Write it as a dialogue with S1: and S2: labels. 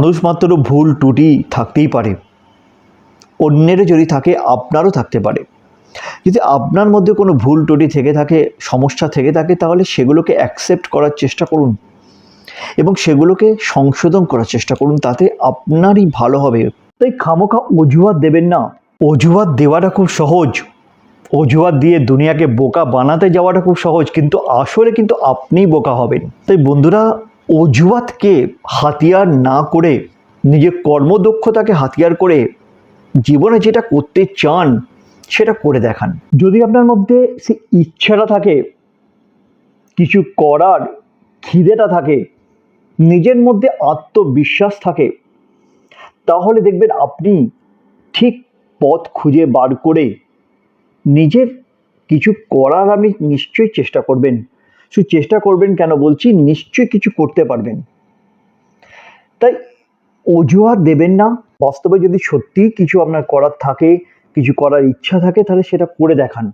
S1: মানুষ মাত্র ভুল ত্রুটি থাকতেই পারে। অন্যেরও যদি থাকে, আপনারও থাকতে পারে। যদি আপনার মধ্যে কোনো ভুল ত্রুটি থেকে থাকে, সমস্যা থেকে থাকে, তাহলে সেগুলোকে অ্যাকসেপ্ট করার চেষ্টা করুন। এবং সেগুলোকে সংশোধন করার চেষ্টা করুন, তাতে আপনারই ভালো হবে। তাই খামোখা অজুহাত দেবেন না। অজুহাত দেওয়াটা খুব সহজ। অজুহাত দিয়ে দুনিয়াকে বোকা বানাতে যাওয়াটা খুব সহজ, কিন্তু আসলে কিন্তু আপনিই বোকা হবেন। তাই বন্ধুরা অজুহাতকে হাতিয়ার না করে, নিজের কর্মদক্ষতাকে হাতিয়ার করে জীবনে যেটা করতে চান, সেটা করে দেখান। যদি আপনার মধ্যে সে ইচ্ছাটা থাকে, কিছু করার খিদেটা থাকে, নিজের মধ্যে আত্মবিশ্বাস থাকে, তাহলে দেখবেন আপনি ঠিক পথ খুঁজে বার করে নিজের কিছু করার আপনি নিশ্চয়ই চেষ্টা করবেন। শুধু চেষ্টা করবেন কেন বলছি, নিশ্চয়ই কিছু করতে পারবেন। তাই অজুহাত দেবেন না। বাস্তবে যদি সত্যি কিছু আপনার করার থাকে, কিছু করার ইচ্ছা থাকে, তাহলে সেটা করে দেখান।